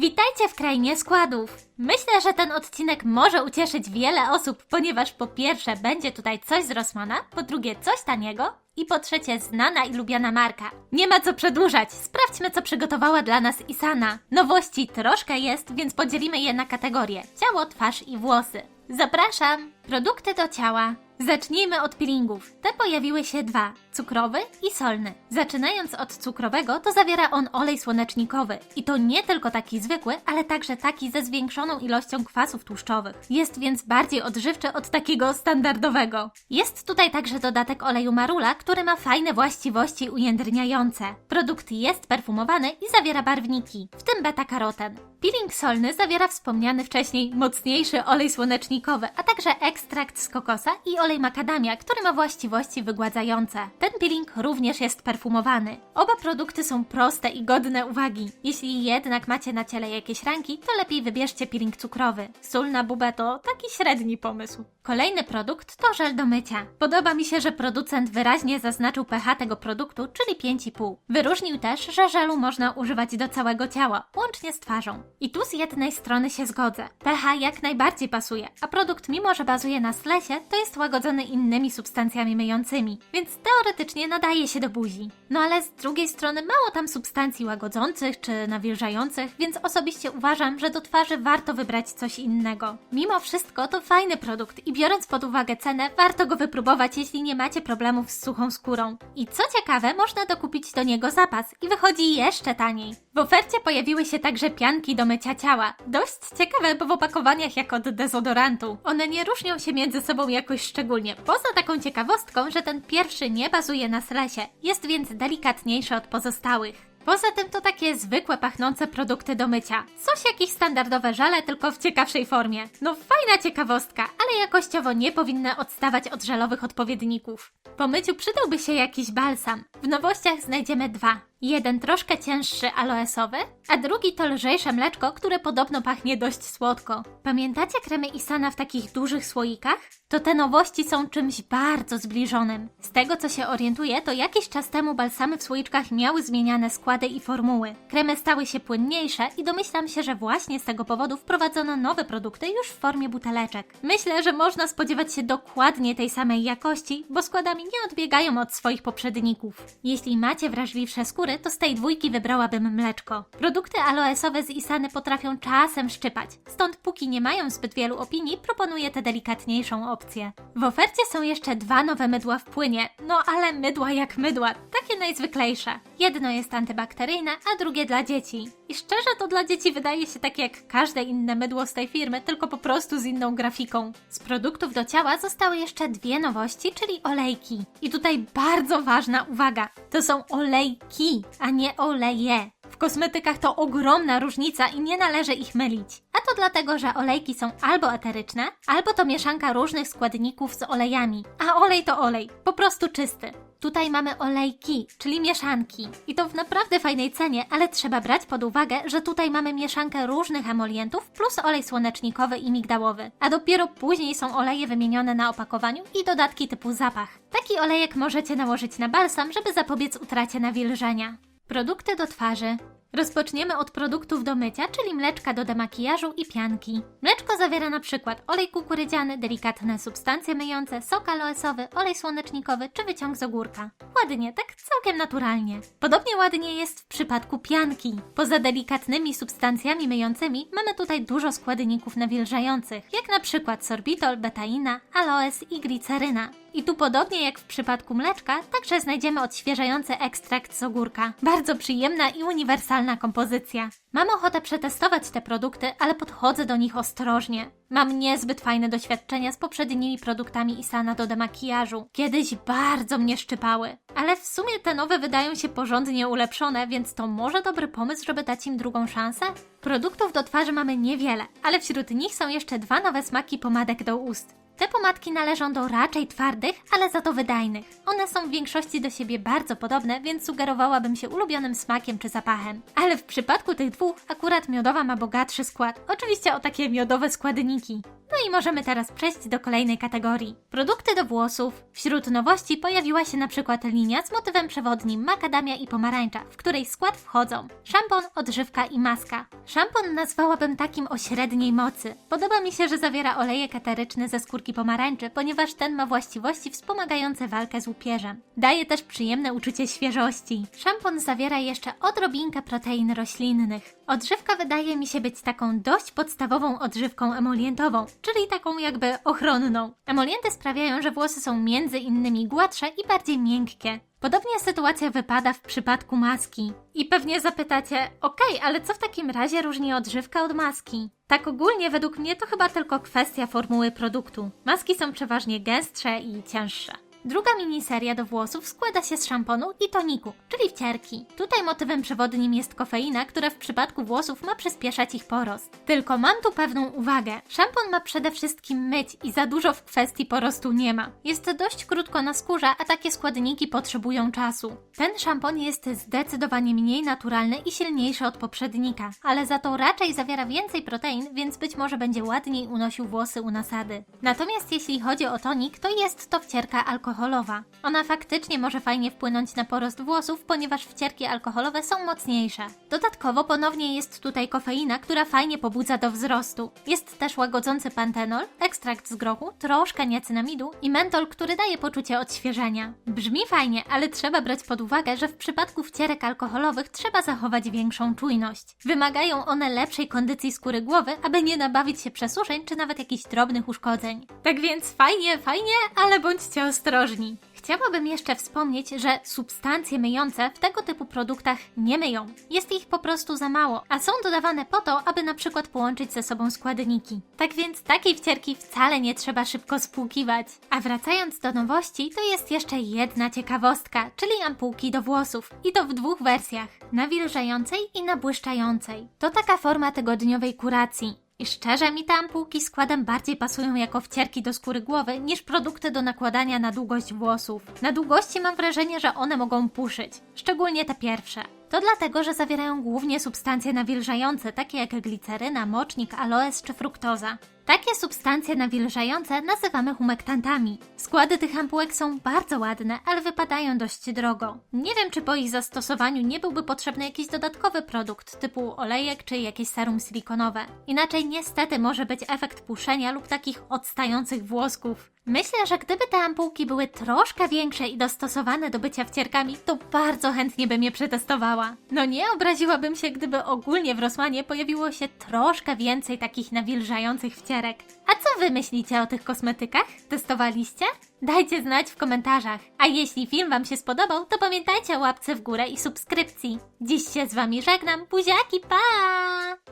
Witajcie w krainie składów. Myślę, że ten odcinek może ucieszyć wiele osób, ponieważ po pierwsze będzie tutaj coś z Rossmana, po drugie coś taniego i po trzecie znana i lubiana marka. Nie ma co przedłużać, sprawdźmy co przygotowała dla nas Isana. Nowości troszkę jest, więc podzielimy je na kategorie ciało, twarz i włosy. Zapraszam! Produkty do ciała. Zacznijmy od peelingów. Te pojawiły się dwa: cukrowy i solny. Zaczynając od cukrowego, to zawiera on olej słonecznikowy. I to nie tylko taki zwykły, ale także taki ze zwiększoną ilością kwasów tłuszczowych. Jest więc bardziej odżywczy od takiego standardowego. Jest tutaj także dodatek oleju marula, który ma fajne właściwości ujędrniające. Produkt jest perfumowany i zawiera barwniki, w tym beta-karoten. Peeling solny zawiera wspomniany wcześniej mocniejszy olej słonecznikowy, a także ekstrakt z kokosa i olej makadamia, który ma właściwości wygładzające. Ten peeling również jest perfumowany. Oba produkty są proste i godne uwagi. Jeśli jednak macie na ciele jakieś ranki, to lepiej wybierzcie peeling cukrowy. Sól na bubę to taki średni pomysł. Kolejny produkt to żel do mycia. Podoba mi się, że producent wyraźnie zaznaczył pH tego produktu, czyli 5,5. Wyróżnił też, że żelu można używać do całego ciała, łącznie z twarzą. I tu z jednej strony się zgodzę. pH jak najbardziej pasuje, a produkt mimo, że bazuje na slesie, to jest łagodzony innymi substancjami myjącymi, więc teoretycznie nadaje się do buzi. No ale z drugiej strony mało tam substancji łagodzących czy nawilżających, więc osobiście uważam, że do twarzy warto wybrać coś innego. Mimo wszystko to fajny produkt i biorąc pod uwagę cenę, warto go wypróbować, jeśli nie macie problemów z suchą skórą. I co ciekawe, można dokupić do niego zapas i wychodzi jeszcze taniej. W ofercie pojawiły się także pianki do mycia ciała. Dość ciekawe, bo w opakowaniach jak od dezodorantu. One nie różnią się między sobą jakoś szczególnie. Poza taką ciekawostką, że ten pierwszy nie bazuje na slesie, jest więc delikatniejszy od pozostałych. Poza tym to takie zwykłe pachnące produkty do mycia. Coś jakieś standardowe żele, tylko w ciekawszej formie. No fajna ciekawostka, ale jakościowo nie powinny odstawać od żelowych odpowiedników. Po myciu przydałby się jakiś balsam. W nowościach znajdziemy dwa. Jeden troszkę cięższy aloesowy, a drugi to lżejsze mleczko, które podobno pachnie dość słodko. Pamiętacie kremy Isana w takich dużych słoikach? To te nowości są czymś bardzo zbliżonym. Z tego co się orientuję, to jakiś czas temu balsamy w słoiczkach miały zmieniane składy i formuły. Kremy stały się płynniejsze i domyślam się, że właśnie z tego powodu wprowadzono nowe produkty już w formie buteleczek. Myślę, że można spodziewać się dokładnie tej samej jakości, bo składami nie odbiegają od swoich poprzedników. Jeśli macie wrażliwsze skóry, to z tej dwójki wybrałabym mleczko. Produkty aloesowe z Isany potrafią czasem szczypać, stąd póki nie mają zbyt wielu opinii, proponuję tę delikatniejszą opcję. W ofercie są jeszcze dwa nowe mydła w płynie, no ale mydła jak mydła, takie najzwyklejsze. Jedno jest antybakteryjne, a drugie dla dzieci. I szczerze to dla dzieci wydaje się tak jak każde inne mydło z tej firmy, tylko po prostu z inną grafiką. Z produktów do ciała zostały jeszcze dwie nowości, czyli olejki. I tutaj bardzo ważna uwaga, to są olejki, a nie oleje. W kosmetykach to ogromna różnica i nie należy ich mylić. A to dlatego, że olejki są albo eteryczne, albo to mieszanka różnych składników z olejami. A olej to olej, po prostu czysty. Tutaj mamy olejki, czyli mieszanki. I to w naprawdę fajnej cenie, ale trzeba brać pod uwagę, że tutaj mamy mieszankę różnych emolientów plus olej słonecznikowy i migdałowy. A dopiero później są oleje wymienione na opakowaniu i dodatki typu zapach. Taki olejek możecie nałożyć na balsam, żeby zapobiec utracie nawilżenia. Produkty do twarzy. Rozpoczniemy od produktów do mycia, czyli mleczka do demakijażu i pianki. Mleczko zawiera na przykład olej kukurydziany, delikatne substancje myjące, sok aloesowy, olej słonecznikowy czy wyciąg z ogórka. Ładnie, tak całkiem naturalnie. Podobnie ładnie jest w przypadku pianki. Poza delikatnymi substancjami myjącymi mamy tutaj dużo składników nawilżających, jak na przykład sorbitol, betaina, aloes i gliceryna. I tu podobnie jak w przypadku mleczka, także znajdziemy odświeżający ekstrakt z ogórka. Bardzo przyjemna i uniwersalna kompozycja. Mam ochotę przetestować te produkty, ale podchodzę do nich ostrożnie. Mam niezbyt fajne doświadczenia z poprzednimi produktami Isana do demakijażu. Kiedyś bardzo mnie szczypały, ale w sumie te nowe wydają się porządnie ulepszone, więc to może dobry pomysł, żeby dać im drugą szansę? Produktów do twarzy mamy niewiele, ale wśród nich są jeszcze dwa nowe smaki pomadek do ust. Te pomadki należą do raczej twardych, ale za to wydajnych. One są w większości do siebie bardzo podobne, więc sugerowałabym się ulubionym smakiem czy zapachem. Ale w przypadku tych dwóch akurat miodowa ma bogatszy skład. Oczywiście o takie miodowe składniki. No i możemy teraz przejść do kolejnej kategorii. Produkty do włosów. Wśród nowości pojawiła się na przykład linia z motywem przewodnim makadamia i pomarańcza, w której skład wchodzą szampon, odżywka i maska. Szampon nazwałabym takim o średniej mocy. Podoba mi się, że zawiera olejek eteryczny ze skórki pomarańczy, ponieważ ten ma właściwości wspomagające walkę z łupieżem. Daje też przyjemne uczucie świeżości. Szampon zawiera jeszcze odrobinkę protein roślinnych. Odżywka wydaje mi się być taką dość podstawową odżywką emolientową, czyli taką jakby ochronną. Emolienty sprawiają, że włosy są między innymi gładsze i bardziej miękkie. Podobnie sytuacja wypada w przypadku maski. I pewnie zapytacie, okej, ale co w takim razie różni odżywka od maski? Tak ogólnie według mnie to chyba tylko kwestia formuły produktu. Maski są przeważnie gęstsze i cięższe. Druga miniseria do włosów składa się z szamponu i toniku, czyli wcierki. Tutaj motywem przewodnim jest kofeina, która w przypadku włosów ma przyspieszać ich porost. Tylko mam tu pewną uwagę. Szampon ma przede wszystkim myć i za dużo w kwestii porostu nie ma. Jest dość krótko na skórze, a takie składniki potrzebują czasu. Ten szampon jest zdecydowanie mniej naturalny i silniejszy od poprzednika, ale za to raczej zawiera więcej protein, więc być może będzie ładniej unosił włosy u nasady. Natomiast jeśli chodzi o tonik, to jest to wcierka alkoholowa. Ona faktycznie może fajnie wpłynąć na porost włosów, ponieważ wcierki alkoholowe są mocniejsze. Dodatkowo ponownie jest tutaj kofeina, która fajnie pobudza do wzrostu. Jest też łagodzący pantenol, ekstrakt z grochu, troszkę niacynamidu i mentol, który daje poczucie odświeżenia. Brzmi fajnie, ale trzeba brać pod uwagę, że w przypadku wcierek alkoholowych trzeba zachować większą czujność. Wymagają one lepszej kondycji skóry głowy, aby nie nabawić się przesuszeń czy nawet jakichś drobnych uszkodzeń. Tak więc fajnie, fajnie, ale bądźcie ostrożni. Chciałabym jeszcze wspomnieć, że substancje myjące w tego typu produktach nie myją. Jest ich po prostu za mało, a są dodawane po to, aby na przykład połączyć ze sobą składniki. Tak więc takiej wcierki wcale nie trzeba szybko spłukiwać. A wracając do nowości, to jest jeszcze jedna ciekawostka, czyli ampułki do włosów. I to w dwóch wersjach: nawilżającej i nabłyszczającej. To taka forma tygodniowej kuracji. I szczerze mi te ampułki składem bardziej pasują jako wcierki do skóry głowy niż produkty do nakładania na długość włosów. Na długości mam wrażenie, że one mogą puszyć, szczególnie te pierwsze. To dlatego, że zawierają głównie substancje nawilżające, takie jak gliceryna, mocznik, aloes czy fruktoza. Takie substancje nawilżające nazywamy humektantami. Składy tych ampułek są bardzo ładne, ale wypadają dość drogo. Nie wiem, czy po ich zastosowaniu nie byłby potrzebny jakiś dodatkowy produkt, typu olejek czy jakieś serum silikonowe. Inaczej niestety może być efekt puszenia lub takich odstających włosków. Myślę, że gdyby te ampułki były troszkę większe i dostosowane do bycia wcierkami, to bardzo chętnie bym je przetestowała. No nie obraziłabym się, gdyby ogólnie w Rosmanie pojawiło się troszkę więcej takich nawilżających wcierek. A co wy myślicie o tych kosmetykach? Testowaliście? Dajcie znać w komentarzach. A jeśli film wam się spodobał, to pamiętajcie o łapce w górę i subskrypcji. Dziś się z wami żegnam, buziaki, pa!